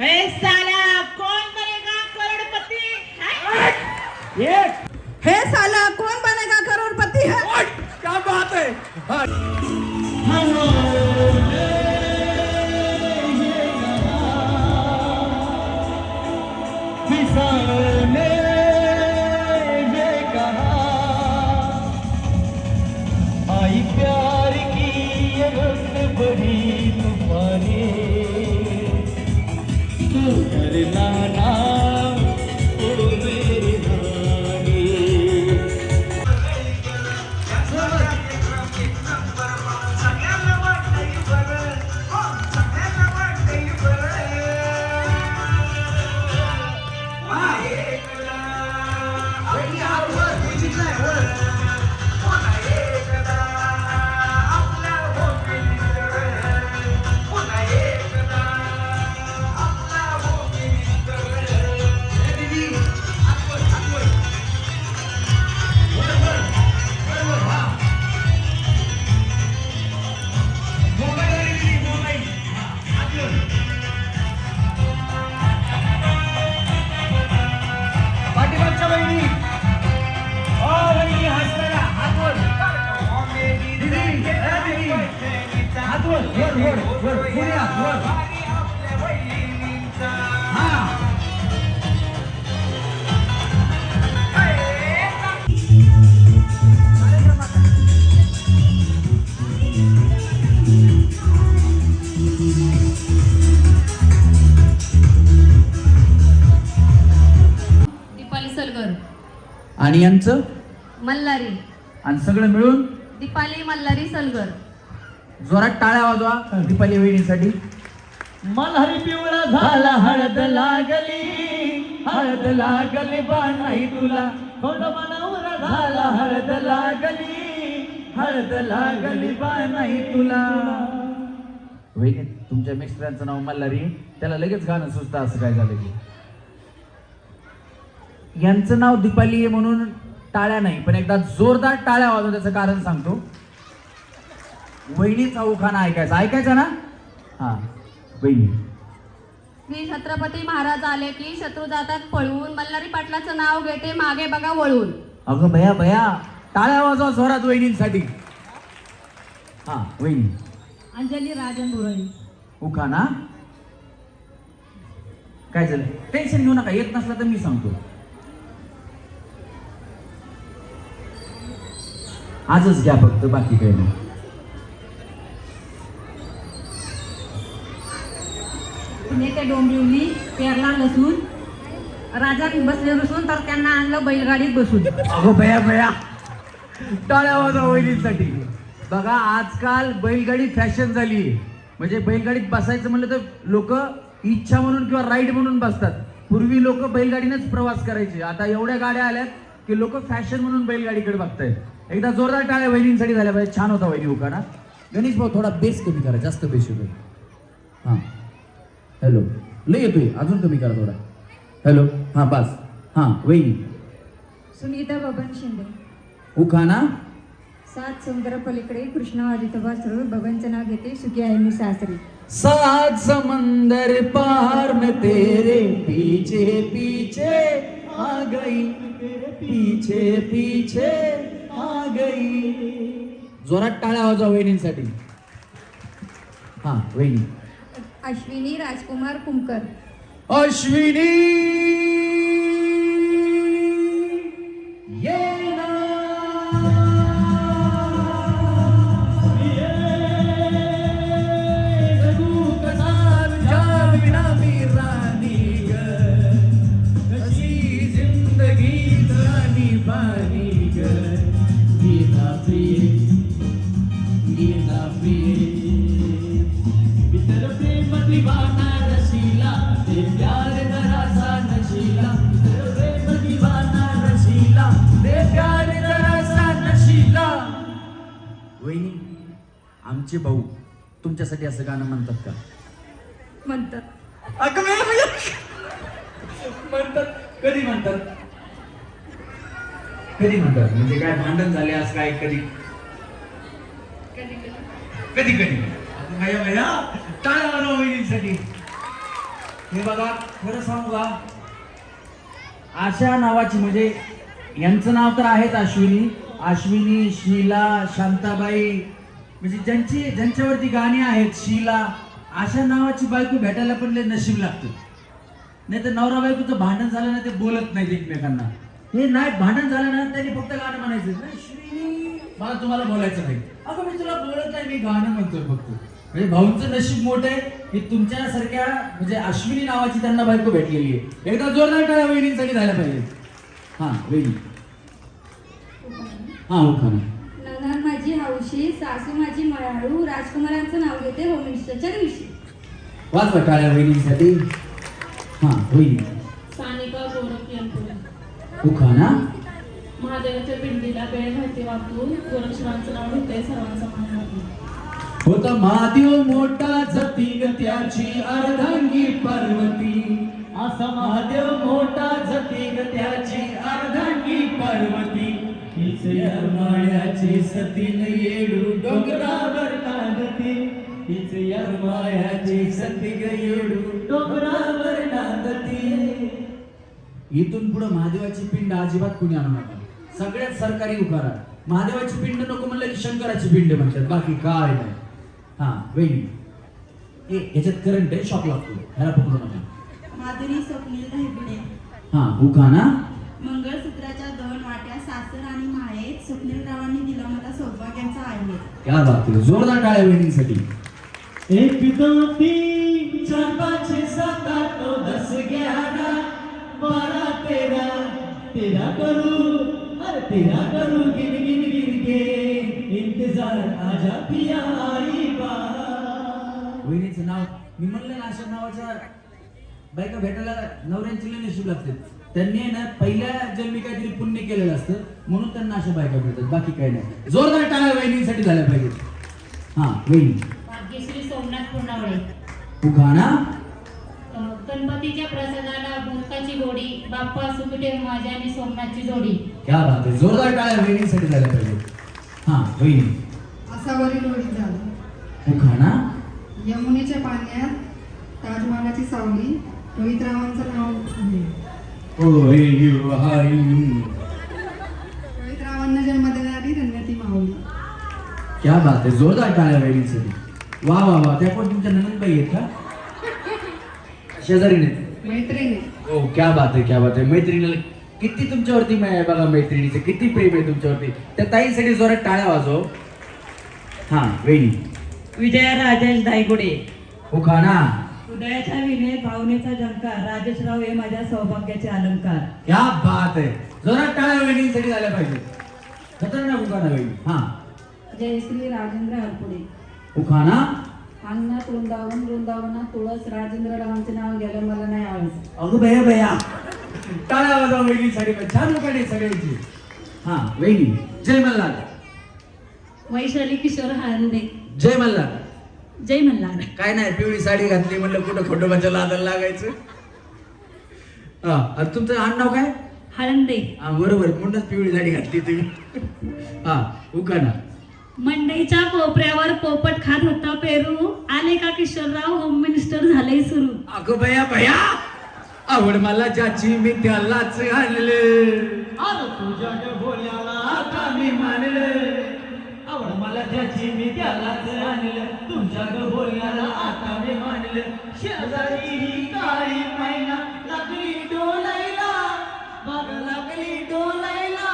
हे आणि यांचं? मल्हारी. आणि सगळं मिळून? दीपाली मल्हारी सलगर. जोरात टाळ्या वाजवा दीपाली वहिनीसाठी. मल्हारी पिवळा झाला हळद लागली. हळद लागली बा नाही तुला. खोड मनवरा झाला हळद लागली. हळद लागली बा नाही तुला तुमच्या मिस्टरांचं नाव मल्हारी. त्याला लगेच गाणं सुचतं असं काय झालं की? यांचं नाव दीपाली आहे म्हणून टाळ्या नाही पण एकदा जोरदार टाळ्या वाजवून त्याचं कारण सांगतो. वहिनीचा उखाणा ऐकायचा. ऐकायचा ना? हा वहिनी. श्री छत्रपती महाराज आले की शत्रू जातात पळून. मल्हारी पाटलाचं नाव घेते मागे बघा वळून. अगं भया भया. टाळ्या वाजवा जोरात वहिनींसाठी. हा वहिनी. अंजली राजन बुरळी उखाणा काय झालं? टेन्शन घेऊ नका. येत नसला तर मी सांगतो. आजच घ्या फक्त बाकी काही नाही नेते डोंबिवली पेरला लसून राजा बसले रुसून तर त्यांना आणलं बैलगाडीत बसून. अगो बया बया टाळ्या वहिनींसाठी. बघा आजकाल बैलगाडी फॅशन झाली म्हणजे बैलगाडीत बसायचं म्हणलं तर लोक इच्छा म्हणून किंवा राईड म्हणून बसतात. पूर्वी लोक बैलगाडीनेच प्रवास करायचे. आता एवढ्या गाड्या आल्यात की लोक फॅशन म्हणून बैलगाडीकडे बघतायत. एकदा जोरदार टाळ्या वहिनींसाठी झाल्या पाहिजे छान होता वहिनी उकाना गणेश भाऊ थोडा बेस कमी करा जास्त बेस येतोय हां. हॅलो लय येतोय. अजून कमी करा थोडा. हॅलो हां बस. हां वहिनी. सुनीता बबन शिंदे. उखाना सात समुद्र पलीकडे कृष्णा आदित्य वासरू बबनचं नाव घेते सुखी आहे मी सासरी. सात समंदर पार में तेरे पीछे पीछे आ गई पीछे पीछे. आ गई जोरात टाळ्या वाजवा वहिनींसाठी. हा वहिनी. अश्विनी राजकुमार कुमकर. अश्विनी! ये ना आमचे भाऊ तुमच्यासाठी असं गाणं म्हणतात का? म्हणतात. म्हणतात. कधी म्हणतात? कधी म्हणतात? म्हणजे काय भांडण झाले असं काय कधी? कधी कधी अगं भया भया टाळा वाजवा वहिनींसाठी. हे बघा खरं सांगू का? आशा नावाची म्हणजे यांचं नाव तर आहेच अश्विनी. अश्विनी शीला शांताबाई. म्हणजे ज्यांची ज्यांच्यावरती गाणी आहेत शीला अशा नावाची बायको भेटायला पण लय नशीब लागतं. नाही तर नवरा बायकोचं भांडण झालं ना ते बोलत नाहीत एकमेकांना. हे नाही भांडण झालं ना त्यांनी फक्त गाणं म्हणायचं अश्विनी मला तुम्हाला बोलायचं नाही. अगं मी तुला बोलत नाही मी गाणं म्हणतोय फक्त. म्हणजे भाऊंचं नशीब मोठं आहे की तुमच्यासारख्या म्हणजे अश्विनी नावाची त्यांना बायको भेटलेली आहे. एकदा जोरदार टाळ्या वहिनींसाठी झाल्या पाहिजे. हा वहिनी. हा उखाणा ननन माझी हौशी सासू माझी मयाळू राजकुमारांचं नाव घेते होम मिनिस्टरच्या दिवशी वाजवा टाळ्या वहिनींसाठी. हा वहिनी. सानिका गोरख उखाणा महादेवाच्या पिंडीला बेळ घालते वापरून गोरक्षरांचं नाव घेते सर्वांचा. होता महादेव मोठा जतीन त्याची अर्धांगी पार्वती. असा महादेव मोठा जतीन त्याची अर्धांगी पार्वती. हिचे मायाची सतीन येडू डोंगरावर नांदते. हिचे मायाची सतीन येडू डोंगरावर नांदते. इथून पुढे महादेवाची पिंड अजिबात कुणी आणू नका. सगळ्यात सरकारी उकारा महादेवाची पिंड नको म्हणलं की शंकराची पिंड म्हणतात. बाकी काय नाही. हा ए याच्यात करंट आहे शॉक लागतो ह्याला पकडू नका. माधुरी स्वप्नील दहिबिडे हा उखाना मंगळसूत्राच्या दोन वाट्या सासर आणि माळेत स्वप्नीलरावांनी दिला मला सौभाग्याचा आहे. क्या बात आहे जोरदार टाळ्या वहिनीसाठी. एक दोन तीन चार पाच सात आठ नऊ दस ग्यारह बारा तेरा तेरा करू. अरे तेरा करू गिन गिन गिन के इंतजार आजा पिया आई बा. वहिनीचं नाव मी म्हणलं ना अशा नावाच्या बायका भेटायला नवऱ्यांची लई नशीब लागते. त्यांनी ना पहिल्या जन्मी काहीतरी पुण्य केलेलं असतं म्हणून त्यांना अशा बायका भेटतात बाकी काही नाही. जोरदार टाळ्या वहिनीसाठी झाल्या पाहिजेत. हा वहिनी. भाग्यश्री सोमनाथ पूर्णावळे. उखाणा गणपतीच्या प्रसादाला मोदकाची गोडी बाप्पा सुकटे माझ्या आणि सोमनाथची जोडी. क्या बात आहे. जोरदार टाळ्या वहिनीसाठी झाल्या पाहिजेत. हा वहिनी असा वरील ओळी झाला. उखाणा. यमुनेच्या पाण्यात ताजमहालाची सावली रोहितरावांचं नाव घे. ओय यु हारी. रोहितरावांना जन्म देणारी धन्यती माऊली. क्या बात आहे. जोरदार टाळ्या वहिनीसाठी वा वा वा. त्या पण तुमच्या नंदनबाई आहेत का? शेजारीने. मैत्रिणी. ओ क्या बात आहे क्या बात आहे. मैत्रिणीला किती तुमच्यावरती माया आहे बघा मैत्रिणीचे किती प्रेम आहे तुमच्यावरती. त्या ताईसाठी जोरात टाळ्या वाजव. हा वेणी विजया राजेश दायगुडे. उखाणा उदयाच्या विनेत भावनेचा झंकार राजेशराव हे माझ्या सौभाग्याचे अलंकार. क्या बात आहे. जोरात टाळ्या वहिनीसाठी झाल्या पाहिजे. खतरनाक उखाणा वहिनी. हा. जयश्री राजेंद्र हरपुडे. उखाणा अंगणात वृंदावन वृंदावनात तुळस राजेंद्र रावांचे नाव घ्यायला मला नाही आवडत अगं भया भया टाळ्या वाजवा वहिनीसाठी पण छान उखाणे सगळ्यांची हा वहिनी जय मल्हार. वैशाली किशोर हांडे जय मल्हार. जय मल्हार. काय नाही पिवळी साडी घातली म्हणलं कुठं खंडोबाच्या लादाला लागायचं? हा आणि तुमचं आडनाव काय? हळंदे हा बरोबर म्हणूनच पिवळी साडी घातली तुम्ही. हा उखाणा मंडईच्या कोपऱ्यावर पोपट खात होता पेरू. आले का किशोरराव? होम मिनिस्टर झाले सुरू. अगं बया बया आवड मला ज्याची मी त्यालाच आणले. अरे तुझ्या बोल्याला आता मी मानले. आवड मला ज्याची मी त्यालाच आणलं. तुमच्या बोल्याला आता मी मानले. शेजारी ही काळी मैना लागली डोलायला. बाग लागली डोलायला.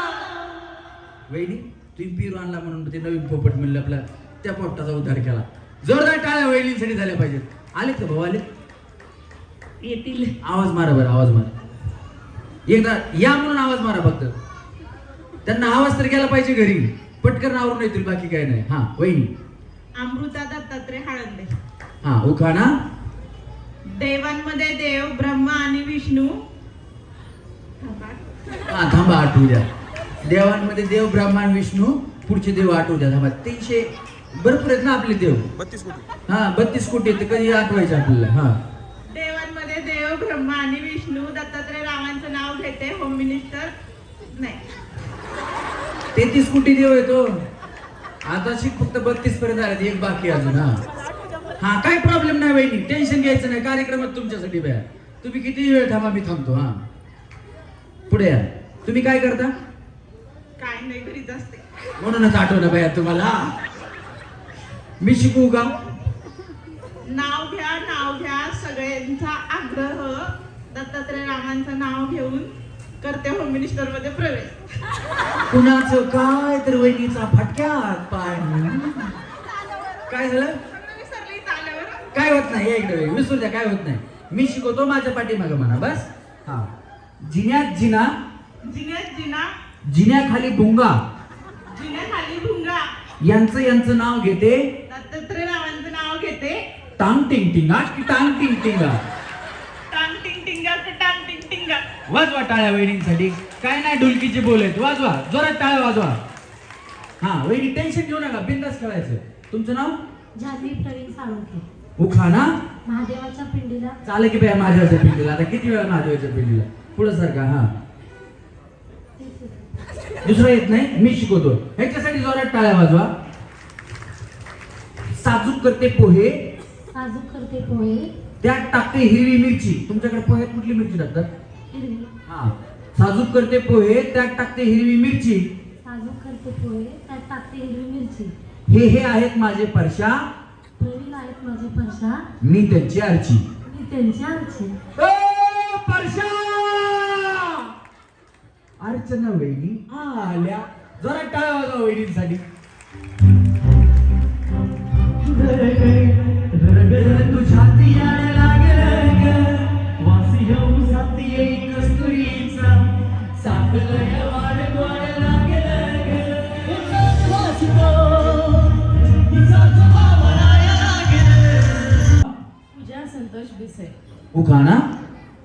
वहिनी तुम्ही पिरू आणला म्हणून ते नवीन पोपट म्हणलं आपला त्या पोपटाचा उद्धार केला. जोरदार टाळ्या वहिनीसाठी झाल्या पाहिजेत. आलेत का भाऊ आले? येतील. आवाज मारा बरं आवाज मारा. एकदा या म्हणून आवाज मारा फक्त. त्यांना आवाज तर गेला पाहिजे घरी. पटकन आवरून येतील बाकी काय नाही. हा वहिनी. अमृता दत्तात्रय हळंदे. हा उखाणा. देवांमध्ये देव ब्रह्मा आणि विष्णू. हा थांबा आठवू द्या. देवांमध्ये देव ब्रह्मांड विष्णू पुढचे देव आठवू द्या थांबा तीनशे भरपूर आहेत ना आपले देव? हा बत्तीस कोटी आहेत ते कधी आठवायचे आपल्याला? हा. देवांमध्ये देव ब्रह्मा आणि विष्णू दत्तात्रय रावांचं नाव घेते होम मिनिस्टर नाही. तेहतीस कोटी देव येतो आता शिक फक्त बत्तीस पर्यंत आले एक बाकी अजून हा. हा काय प्रॉब्लेम नाही वहिनी टेन्शन घ्यायचं नाही कार्यक्रमात तुमच्यासाठी बया तुम्ही किती वेळ थांबा मी थांबतो हा. पुढे या. तुम्ही काय करता? काय नाही घरीच असते. म्हणूनच आठवलं बया तुम्हाला. मी शिकवू का? नाव घ्या नाव घ्या सगळ्यांचा आग्रह. दत्तात्रय रामांचं नाव घेऊन करते होम मिनिस्टरमध्ये प्रवेश. कुणाचं काय? तर वहिनीचा फटक्यात पाय काय झालं? विसरली इथं आल्यावर. काय होत नाही या इकडे वळ. विसरू द्या काय होत नाही. मी शिकवतो माझ्या पाठीमागं म्हणा बस. हा. जिन्यात जिना. जिन्यात जिना. जिन्याखाली भुंगा. जिन्याखाली भुंगा. यांचं यांचं नाव घेते? दत्तात्रय रामांचं नाव घेते. टांग टिंग टिंगा की टांग टिंग टिंगा टांग टिंग टिंगा की टांग टिंग टिंगा वाजवा टाळ्या वहिनींसाठी. काय नाही ढोलकीचे बोल आहेत. वाजवा जोरात टाळ्या वाजवा. हा वहिनी टेन्शन घेऊ नका. बिंदास खेळायचं. तुमचं नाव? जान्हवी प्रवीण साळुंखे. उखाना महादेवाच्या पिंडीला. चालेल की बाय महादेवाच्या पिंडीला. आता किती वेळा महादेवाच्या पिंडीला? पुढं सारखा हा. दुसरं येत नाही मी शिकवतो. ह्याच्यासाठी जोरात टाळ्या वाजवा. साजूक करते पोहे. साजूक करते पोहे. त्यात टाकते हिरवी मिरची. तुमच्याकडे पोह्यात कुठली मिरची टाकतात? हा. साजूक करते पोहे त्यात टाकते हिरवी मिरची. साजूक करते पोहे त्यात टाकते हिरवी मिरची. हे हे आहेत माझे परशा. प्रवीण आहेत माझे परशा. मी त्यांची आरची. मी त्यांची आरची. ओ, परशा! अर्चना वहिनी आल्या. जरा टाळ्या वाजवा वहिनींसाठी. तुझ्या लागलं वासी येऊ येई कस्तुरीचा, लागलं. पूजा संतोष बिसे. उखाणा.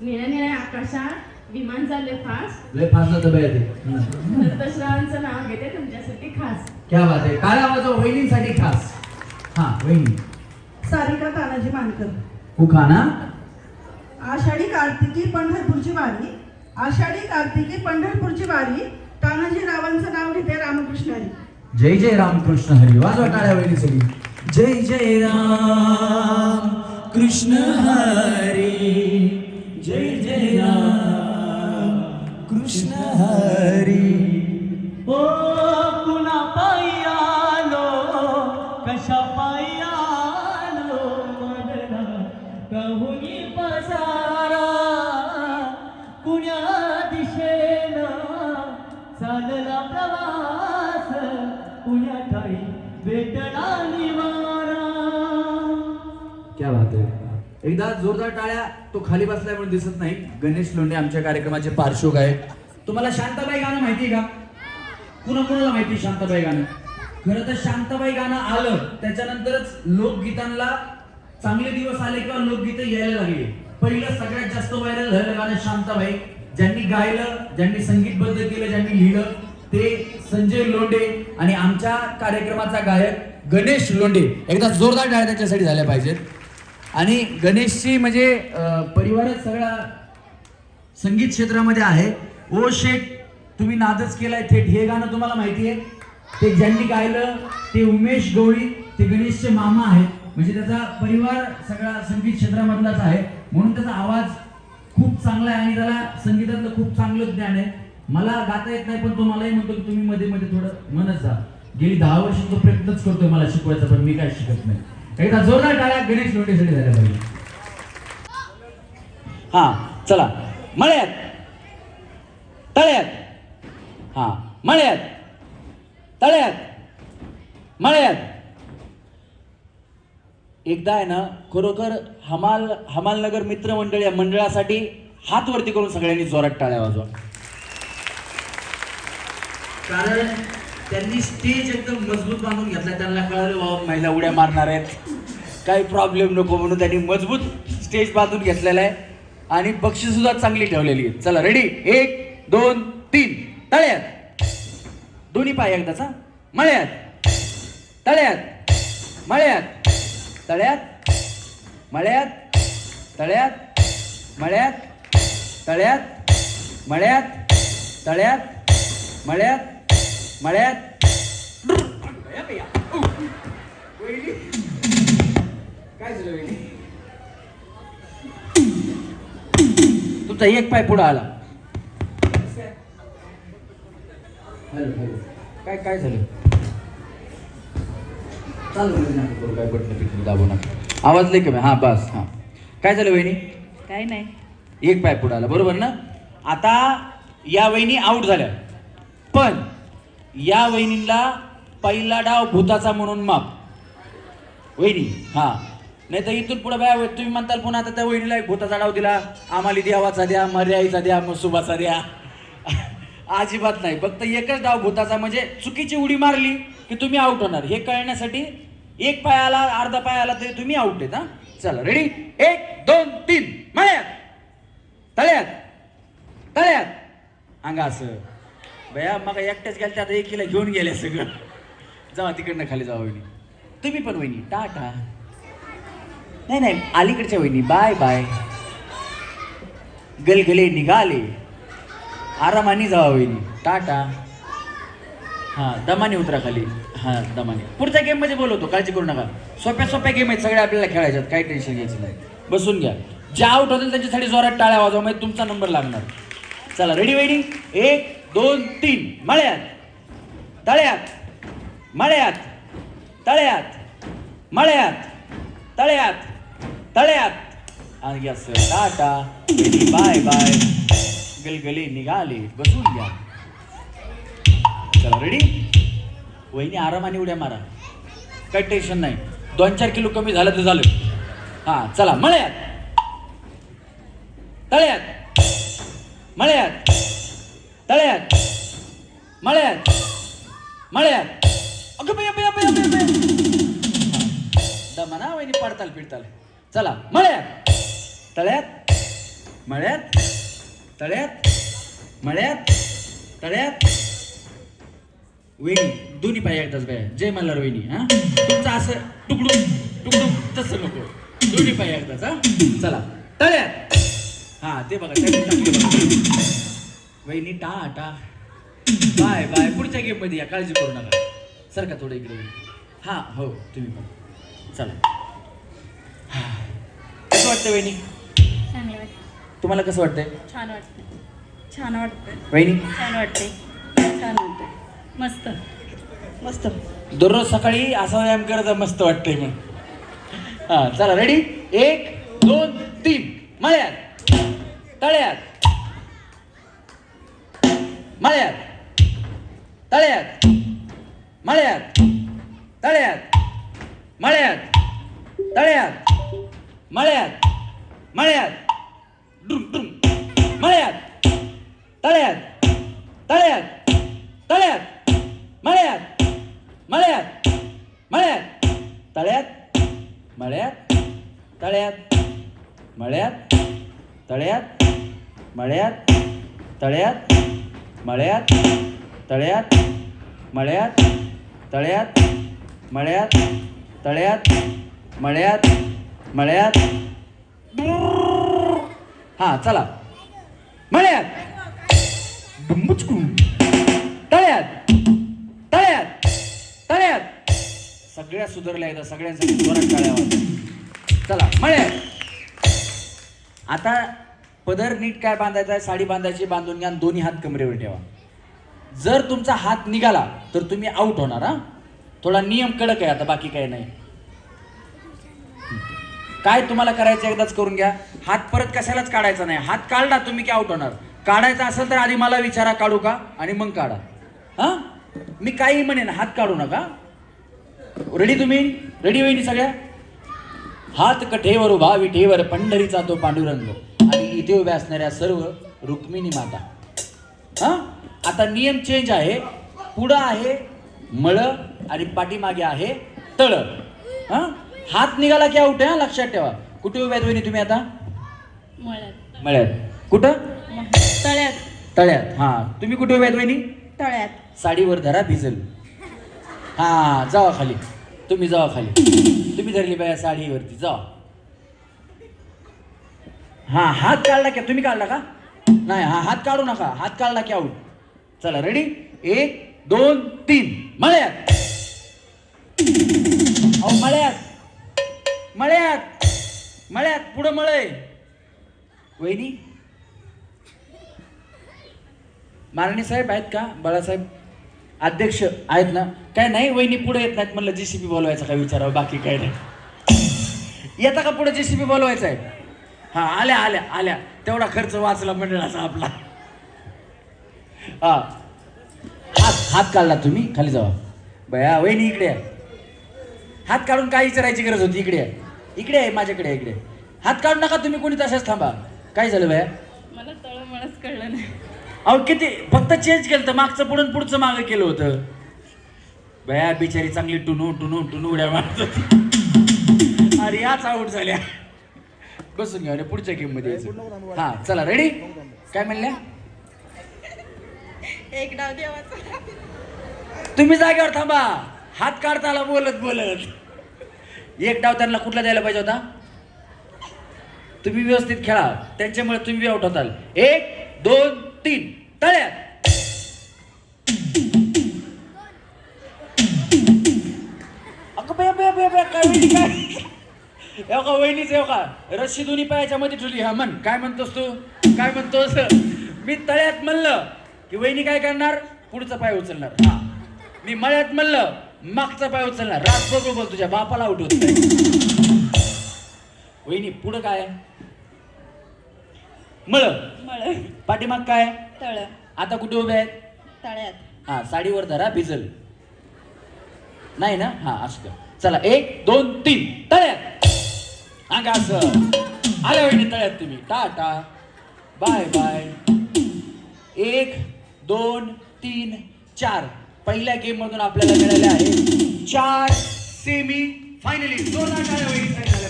निळ्या निळ्या आकाशात. विमान चालले फास्ट. लय फासला दबा येते दत्तश्रावांचं नाव घेते तुमच्यासाठी खास. क्या बात आहे. काय आवाज वहिनींसाठी खास. हा वहिनी. सारिका तानाजी मानकर. उखाणा आषाढी कार्तिकी पंढरपूरची वारी. आषाढी कार्तिकी पंढरपूरची वारी. तानाजी रावांचं नाव घेते रामकृष्ण हरी. जय जय रामकृष्ण हरी. वाजवा टाळ्या वहिनीसाठी. जय जय राम कृष्ण हरी. जय जय राम. कृष्ण हरी. ओ पुन्हा पायी आलो कशा पायी आलो मदना कहूनी पसारा कुण्या दिशेनं चालला प्रवास. पुण्या ठाई भेटला निवारा. क्या बात आहे एकदा जोरदार टाळ्या तो खाली बसल्यामुळे दिसत नाही. गणेश लोंढे आमच्या कार्यक्रमाचे पार्श्वक आहेत. तुम्हाला शांताबाई गाणं माहिती का? कुणा कुणाला माहिती शांताबाई गाणं? खरं तर शांताबाई गाणं आलं त्याच्यानंतरच लोकगीतांना चांगले दिवस आले किंवा लोकगीत यायला लागले. पहिलं सगळ्यात जास्त व्हायरल झालेलं गाणं शांताबाई. ज्यांनी गायलं ज्यांनी संगीतबद्ध केलं ज्यांनी लिहिलं ते संजय लोंढे आणि आमच्या कार्यक्रमाचा गायक गणेश लोंढे. एकदा जोरदार डाळ त्याच्यासाठी झाल्या पाहिजेत. आणि गणेशची म्हणजे परिवारच सगळा संगीत क्षेत्रामध्ये आहे. ओ शेठ तुम्ही नादच केलाय थेट. हे गाणं तुम्हाला माहिती आहे. ते ज्यांनी गायलं ते उमेश गवळी ते गणेशचे मामा आहेत. म्हणजे त्याचा परिवार सगळा संगीत क्षेत्रामधलाच आहे. म्हणून त्याचा आवाज खूप चांगला आहे आणि त्याला संगीतातलं खूप चांगलं ज्ञान आहे. मला गाता येत नाही पण तो मलाही म्हणतो की तुम्ही मध्ये मध्ये थोडं म्हणत जा. गेली दहा वर्ष तो प्रयत्नच करतोय मला शिकवायचा पण मी काय शिकत नाही. एकदा जोरदार टाळ्या गणेश लोटेसाठी झाल्या पाहिजे. हा चला. मळ्यात. तळ्यात. हा मळ्यात. तळ्यात. मळ्यात. एकदा आहे ना खरोखर हमाल हमालनगर मित्रमंडळ या मंडळासाठी हात वरती करून सगळ्यांनी जोरात टाळ्या वाजवा. कारण त्यांनी स्टेज एकदम मजबूत बांधून घेतला त्यांना कळलं बाबा महिला उड्या मारणार आहेत. काही प्रॉब्लेम नको म्हणून त्यांनी मजबूत स्टेज बांधून घेतलेला आहे. आणि बक्षीस सुद्धा चांगली ठेवलेली आहे चला रेडी एक दोन तीन. तळ्यात. दोन्ही पाय एकदाचा मळ्यात. तळ्यात. मळ्यात. तळ्यात. मळ्यात. तळ्यात. मळ्यात. तळ्यात. मळ्यात. तळ्यात. मळ्यात. मळ्यात. काय झालं तुमचा एक पाय पुढे आला. Hello hello. काय काय झालं? चालू काय दाबू नका. आवाज लई कमी हां बस हां. काय झालं वहिनी? काय नाही. एक पाय पुढे आला. बरोबर ना? आता या वहिनी आऊट झाल्या. पण या वहिनीला पहिला डाव भूताचा म्हणून माप वहिनी हा. नाही तर इथून पुढे बाय तुम्ही म्हणताल पुन्हा आता त्या वहिनीला एक भूताचा डाव दिला. आम्हाला देवाचा द्या मर्याईचा द्या मसुबाचा द्या. अजिबात नाही. फक्त एकच डाव भूताचा म्हणजे चुकीची उडी मारली की तुम्ही आउट होणार. हे कळण्यासाठी एक पाय आला अर्धा पाय आला तरी तुम्ही आउट आहेत हा. चला रेडी एक दोन तीन. मळ्यात. तळ्यात. तळ्यात. अंगा असं. भया मग एकट्याच गेल्या आता एकीला घेऊन गेल्या सगळं. जावा तिकडनं खाली जावा वहिनी. तुम्ही पण वहिनी. टाटा. नाही नाही अलीकडच्या वहिनी. Bye bye. गलगले निघाले. आरामाने जावा वहिनी. टाटा. हां दमाने उतरा खाली. हां दमाने. पुढच्या गेममध्ये बोलवतो काळजी करू नका. सोप्या सोप्या गेम आहेत सगळ्या आपल्याला खेळायच्यात काही टेन्शन घ्यायचं नाही. बसून घ्या. ज्या आउट होतील त्यांच्यासाठी जोरात टाळ्या वाजवा म्हणजे तुमचा नंबर लागणार. चला रेडी वेडी एक दोन तीन. मळ्यात. तळ्यात. मळ्यात. तळ्यात. मळ्यात. तळ्यात. तळ्यात. आणि असं टाटा. Bye bye. गलगली निघाले. बसून घ्या. चला रेडी वहिनी आरामाने उड्या मारा. काही टेन्शन नाही. दोन चार किलो कमी झालं तर झालं. हा चला मळ्यात. तळ्यात. मळ्यात. तळ्यात मळ्यात मळ्यात अगं बया बया बया बया बया दमाना वहिनी पडताल पिडताल चला मळ्यात तळ्यात मळ्यात तळ्यात मळ्यात तळ्यात वहिनी दोन्ही पाय एकदाच बाय जय मल्हार वहिनी हा तुमचं असं टुकडू टुकडून तसं नको दोन्ही पाय एकदाच हा चला तळ्यात हा ते बघा बघा वहिनी टा टा. Bye bye. पुढच्या गेममध्ये या. काळजी करू नका. सर का थोडं इकडे हा हो तुम्ही पण. चला. कसं वाटतं वहिनी? तुम्हाला कसं वाटतंय? छान वाटतं छान वाटतं वहिनी? छान वाटते छान वाटते मस्त. मस्त. दररोज सकाळी असा व्यायाम करायचा मस्त वाटतंय मग हा चला रेडी एक दोन तीन. मळ्यात. तळ्यात. मळ्यात तळ्यात मळ्यात तळ्यात मळ्यात तळ्यात मळ्यात मळ्यात डुम डुम मळ्यात तळ्यात तळ्यात तळ्यात मळ्यात मळ्यात मळ्यात तळ्यात मळ्यात तळ्यात मळ्यात तळ्यात मळ्यात तळ्यात मळ्यात तळ्यात मळ्यात तळ्यात मळ्यात तळ्यात मळ्यात मळ्यात. हां चला. मळ्यात. डुंबुचकुम तळ्यात तळ्यात तळ्यात. सगळ्या सुधारल्या एकदा सगळ्यांसाठी जोरात टाळ्या चला मळ्यात. आता पदर नीट काय बांधायचा आहे? साडी बांधायची बांधून घ्या आणि दोन्ही हात कमरेवर ठेवा. जर तुमचा हात निघाला तर तुम्ही आउट होणार हा? थोडा नियम कडक आहे आता बाकी काही नाही. काय तुम्हाला करायचं एकदाच करून घ्या. हात परत कशालाच काढायचा नाही. हात काढला तुम्ही की आउट होणार. काढायचा असेल तर आधी मला विचारा काढू का? आणि मग काढा. हा? मी काही म्हणेन हात काढू नका. रेडी तुम्ही? रेडी होईनी सगळ्या? हात कठेवर उभा विठेवर पंढरीचा तो पांडुरंग. इथे उभ्या असणाऱ्या सर्व रुक्मिणी माता. हा? आता नियम चेंज आहे. पुढं आहे मळ आणि पाठीमागे आहे तळ. हा? हात निघाला की आउट आहे हा? लक्षात ठेवा. कुठे उभ्या वहिनी तुम्ही आता? मळ्यात. कुठं? तळ्यात. तळ्यात. हा. तुम्ही कुठे उभ्या वहिनी? तळ्यात. साडीवर धरा भिजल. हा जावा खाली. तुम्ही जावा खाली. तुम्ही धरली बाया साडीवरती. जावा. हा हात काढला की तुम्ही काढला का? नाही हा हात काढू नका. हात काढला की आऊट चला रेडी एक दोन तीन. मळ्यात. अहो मळ्यात. मळ्यात. मळ्यात. पुढं मळय. वहिनी. मारणी साहेब आहेत का? बाळासाहेब अध्यक्ष आहेत ना? काय नाही वहिनी पुढे येत नाहीत म्हणलं जेसीबी बोलवायचा काय विचारावं? बाकी काय नाही. येता का पुढे जेसीबी बोलवायचा आहे हा आल्या आल्या आल्या. तेवढा खर्च वाचला मंडळाचा आपला. हा. हात हात काढला तुम्ही खाली जावा. बया वहिनी इकडे आहे हात काढून काय विचारायची गरज होती? इकडे आहे. इकडे आहे माझ्याकडे आहे, इकडे. हात काढू नका तुम्ही कोणी तशाच थांबा. काय झालं बया मला तळमळच कळलं नाही. अहो किती? फक्त चेंज केलं तर मागचं पुढून पुढचं मागं केलं होतं. बया बिचारी चांगली टुनू टुनू टुनू उड्या मारत होती. अरे याच आऊट झाल्या. बसून घ्या रे पुढच्या गेममध्ये यायचं. हा चला रेडी काय म्हणल्या? एक डाव देवाचा. तुम्ही जागेवर थांबा. हात काढता आला बोलत बोलत. एक डाव त्यांना कुठला द्यायला पाहिजे होता? तुम्ही व्यवस्थित खेळा. त्यांच्यामुळे तुम्ही आउट होताल. एक दोन तीन. तळ्यात. अगं बया बया बया बया काय? का वहिनीच येऊ का रस्सी दोन्ही पायाच्या मध्ये ठेवली. हा म्हण. काय म्हणतोस तू? काय म्हणतोस? मी तळ्यात म्हणलं की वहिनी काय करणार? पुढचा पाय उचलणार. हा. मी मळ्यात म्हणलं मागचा पाय उचलणार. रात बोल तुझ्या बापाला उठवत वहिनी पुढं काय? मळ. मळ. पाठीमाग काय? तळ. आता कुठे उभे आहेत? तळ्यात. हा साडीवर धरा भिजल. नाही ना? हा असतं चला एक दोन तीन. तळ्यात. अंगा असं. आल्या वहिनी तळ्यात तुम्ही. टाटा. Bye bye. एक दोन तीन चार. पहिल्या गेम मधून आपल्याला मिळाले आहे चार सेमी फायनली दोन टाळ्या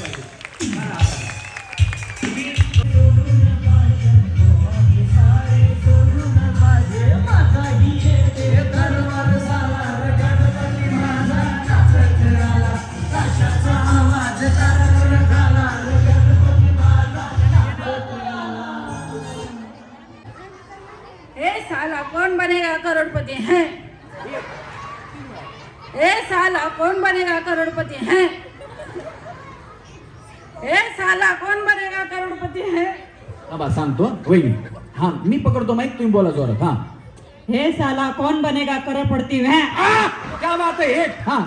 करोड़पति है ए साला कौन बनेगा करोड़पति है थांबा सांगतो. वहिनी हा मी पकडतो माईक तुम्ही बोला जोरात हा. हे साला कौन बनेगा करोड़पति है आ, क्या बात है एक. हा.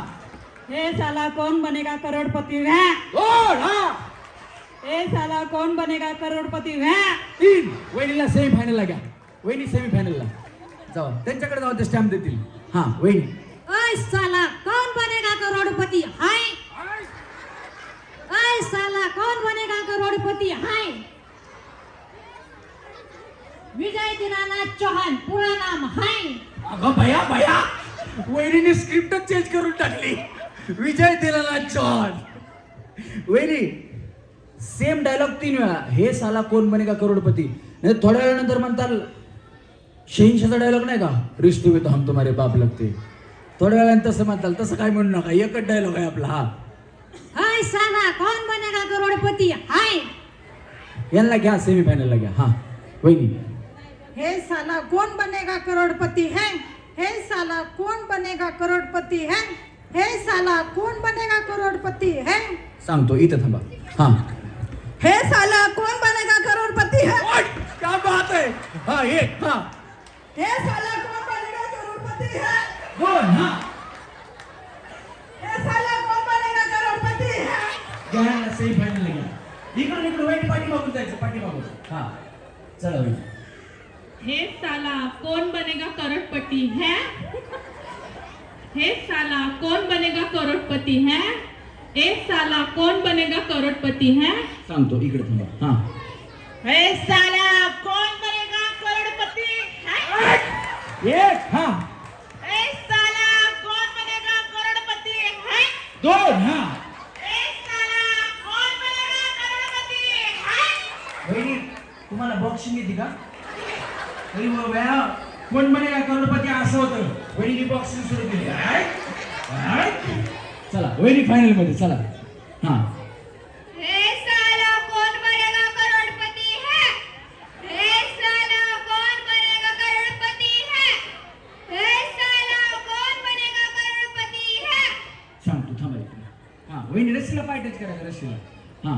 हे साला कौन बनेगा करोड़पति है दोन हा. ए साला कौन बनेगा करोड़पति है तीन. वहिनीला सेमी फायनलला घ्या. वहिनी सेमी फायनलला जाऊ त्यांच्याकडे जाऊ ते स्टॅम्प देतील. हा वहिनी. ऐ साला कौन बनेगा करोड़पति हाय। ऐ साला कौन बनेगा करोड़पति हाय। विजय दिनानाथ चौहान पूरा नाम हाय। अगं भया भया वहिनीने स्क्रिप्टच चेंज करून टाकली. विजय दिला चौहान. वहिनी सेम डायलॉग तीन वेळा. हे साला कोण बनेगा करोडपती नाही थोड्या वेळानंतर म्हणताल शहींशाचा डायलॉग नाही का? रिश्ते हम तुम्हारे बाप लगते. थोड्या वेळानं तसं म्हणताल तसं काय म्हणू नका एकच डायलॉग आहे आपला हा ओय साला कौन बनेगा करोड़पति हाय यांना घ्या सेमी फायनलला घ्या हा वहिनी हे साला कौन बनेगा करोड़पति है हे साला कौन बनेगा करोड़पति है हे साला कौन बनेगा करोड़पति है सांगतो इथं थांबा हा हे साला कौन बनेगा करोड़पति है क्या बात आहे हा एक हा हे साला कौन बनेगा करोड़पति है दोन हा हे साला कौन बनेगा करोड़पति? है घ्या सेमी फायनल घ्या इकडून इकडून वाईट पाठी मागून जायचं पाठी मागून हा. चला वहिनी हे साला कौन बनेगा करोड़पति है? हे साला कौन बनेगा करोड़पति है? ए साला कौन बनेगा करोड़पति है? सांगतो इकडे थांबा. हा. हे साला कोण बनेगा करोडपती है? एक हा हे साला कोण बनेगा करोडपती है दोन हा हे तुम्हाला बॉक्सिंग येते का? अरे वा बया, कोण बनेगा करोडपती? असं होतं. वहिनी बॉक्सिंग सुरू केली. चला वहिनी फायनलमध्ये चला हा हे साला कौन बनेगा करोड़पति है हे साला कौन बनेगा करोड़पति है हे साला कौन बनेगा करोड़पति है सांगतो थांबा इकडे हा वहिनी रस्सीला पाय टच करायचं रशीला हा.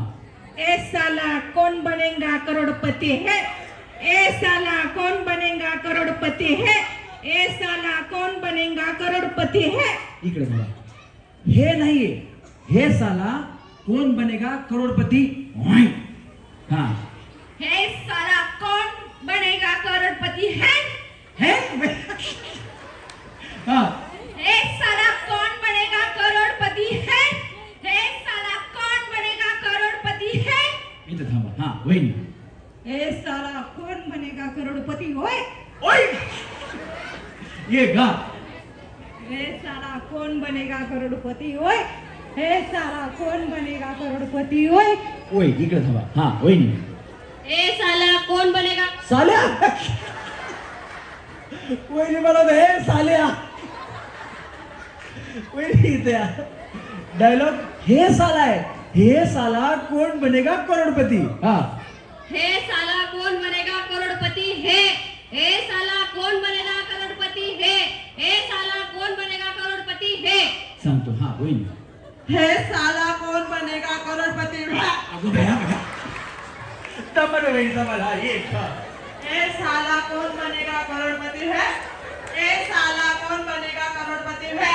ए साला कौन बनेगा करोड़पति है? ए साला कौन बनेगा करोड़पति है? ए साला कौन बनेगा करोड़पति है? इकडे बघा. हे नाहीये. हे साला कोण बनेगा करोडपती व्हाय. हा हे साला कौन बनेगा करोड़पति है हे हा हे साला कौन बनेगा करोड़पति है हे साला कौन बनेगा करोड़पति है इथं थांबा हा वहिनी हे साला कोण बनेगा करोडपती होय ओय ये गा हे साला कोण बनेगा करोडपती होय? हे साला कोण बनेगा करोडपती होय? ओय इकडे थांबा. हा वहिनी. ए साला कौन बनेगा? साल्या! वहिनी मला हे साल्या. वहिनी डायलॉग हे साला आहे. हे साला कोण बनेगा करोडपती? हा. हे साला कौन बनेगा करोड़पति? है हे साला कौन बनेगा करोड़पति है हे साला कौन बनेगा करोड़पति है सांगतो हा वहिनी. हे साला कोण बनेगा करोडपती? है. अगो बया बघा तमन तमन हा ये हा. ए साला कौन बनेगा करोड़पति? है? ए साला कौन बनेगा करोड़पति? है?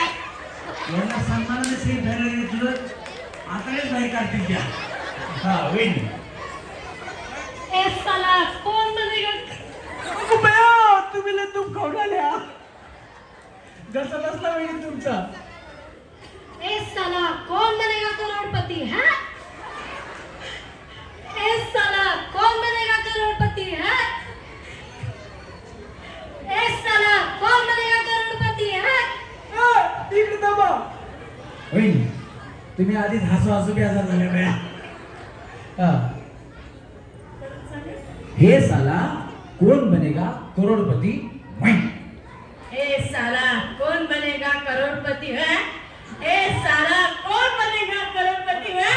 यांना सन्मानाने श्री भैरवी तुझं आताच बाहेर काढतील त्या. हा वहिनी. ए साला कोण बनेगा? तुम्ही लय तूप खाऊन आल्या जसा बसला वहिनी तुमचा. ए साला कौन बनेगा करोड़पति है? ए साला कौन बनेगा करोड़पति है? ए साला कौन बनेगा करोड़पति है? इकडे थांबा. वहिनी तुम्ही आधीच हसू हसू बेजार झाले बया. हा. हे साला कोण बनेगा करोडपती? करोड़पति है साला कौन बनेगा करोड़पति है? ए साला कौन बनेगा करोड़पति है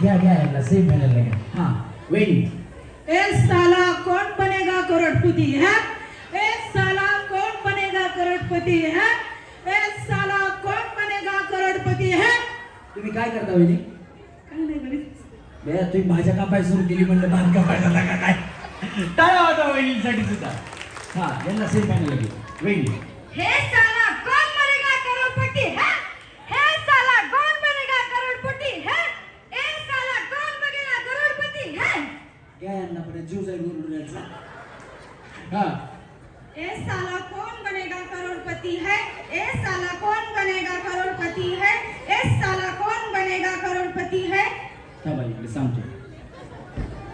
घ्या घ्या यांना सेम महिन्याला घ्या. हा वहिनी हे साला कोण बनेगा करोडपती है हे साला कोण बनेगा करोडपती है हे साला कोण बनेगा करोडपती है तुम्ही काय करता वहिनी बया तुम्ही भाज्या कापाय सुरू केली म्हणलं भात कापायला लागा काय. टाळा होता वहिनीसाठी सुद्धा. हा यांना सेम महिन्याला घ्या वहिनी हे साला कौन बनेगा करोड़पति है हे साला कौन बनेगा करोड़पति है ए साला कौन बनेगा करोड़पति है घ्या यांना पण जीव जाईल म्हणून याचा हा ए साला कौन बनेगा करोड़पति है ए साला कौन बनेगा करोड़पति है ए साला कौन बनेगा करोड़पति है थांबा इकडे सांगतो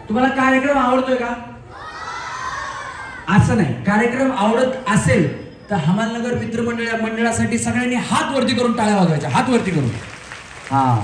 तुम्हाला कार्यक्रम आवडतोय का असं नाही कार्यक्रम आवडत असेल तर हमालनगर मित्रमंडळ मंडळासाठी सगळ्यांनी हात वरती करून टाळ्या वाजवायच्या. हात वरती करून. हा.